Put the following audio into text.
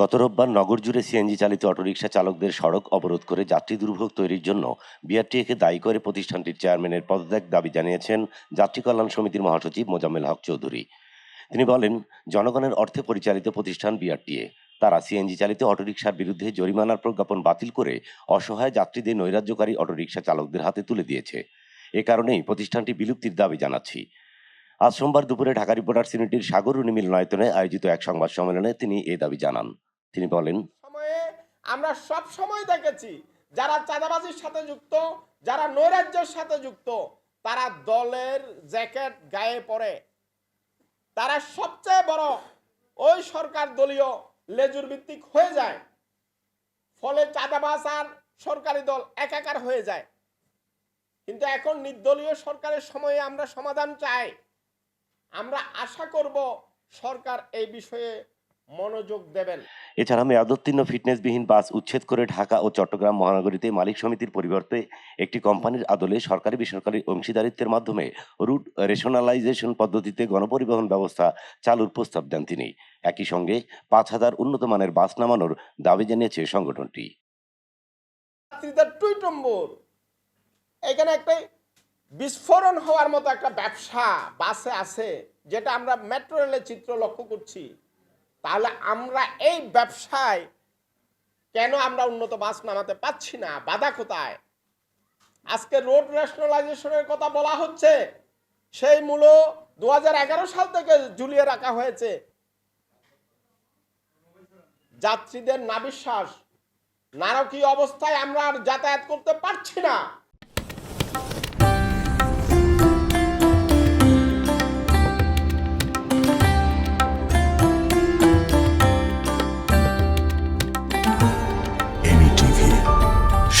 গত রোববার নগর জুড়ে সিএনজি চালিত অটোরিকশা চালকদের সড়ক অবরোধ করে যাত্রী দুর্ভোগ তৈরির জন্য বিআরটিএকে দায়ী করে প্রতিষ্ঠানটির চেয়ারম্যানের পদত্যাগ দাবি জানিয়েছেন যাত্রী কল্যাণ সমিতির মহাসচিব মোজাম্মেল হক চৌধুরী। তিনি বলেন, জনগণের অর্থে পরিচালিত প্রতিষ্ঠান বিআরটিএ। তারা সিএনজি চালিত অটোরিকশার বিরুদ্ধে জরিমানার প্রজ্ঞাপন বাতিল করে অসহায় যাত্রীদের নৈরাজ্যকারী অটোরিকশা চালকদের হাতে তুলে দিয়েছে। এ কারণেই প্রতিষ্ঠানটি বিলুপ্তির দাবি জানাচ্ছি। আজ সোমবার দুপুরে ঢাকা রিপোর্টার সিনেটির সাগর মিলনায়তনে আয়োজিত এক সংবাদ সম্মেলনে তিনি এ দাবি জানান। তিনি বলেন, সময়ে আমরা সব সময় দেখেছি যারা চাঁদাবাজির সাথে যুক্ত, যারা নৈরাজ্যের সাথে যুক্ত, তারা দলের জ্যাকেট গায়ে পরে। তারা সবচেয়ে বড় ওই সরকার দলীয় লেজুর ভিত্তিক হয়ে যায়। ফলে চাঁদাবাজ আর সরকারি দল একাকার হয়ে যায়। কিন্তু এখন নির্দলীয় সরকারের সময়ে আমরা সমাধান চাই। আমরা আশা করব সরকার এই বিষয়ে মনোযোগ দেবেন। এছাড়া মেয়াদোত্তীর্ণ ফিটনেসবিহীন বাস উচ্ছেদ করে ঢাকা ও চট্টগ্রাম মহানগরীতে মালিক সমিতির পরিবর্তে একটি কোম্পানির আদলে সরকারি বেসরকারি অংশীদারিত্বের মাধ্যমে রুট রেশনালাইজেশন পদ্ধতিতে গণপরিবহন ব্যবস্থা চালুর প্রস্তাব দেন তিনি। একই সঙ্গে পাঁচ হাজার উন্নত মানের বাস নামানোর দাবি জানিয়েছে সংগঠনটি। এখানে একটা বিস্ফোরণ হওয়ার মতো একটা ব্যবসা বাসে আছে, যেটা আমরা মেট্রো রেলের চিত্র লক্ষ্য করছি, তাহলে আমরা এই ব্যবসায় কেন আমরা উন্নত বাস নামাতে পাচ্ছি না? বাধা কোথায়? আজকে রোড রেশনালাইজেশনের কথা বলা হচ্ছে, সেই মূল দু হাজার এগারো সাল থেকে ঝুলিয়ে রাখা হয়েছে। যাত্রীদের না বিশ্বাস নারকীয় অবস্থায় আমরা আর যাতায়াত করতে পারছি না।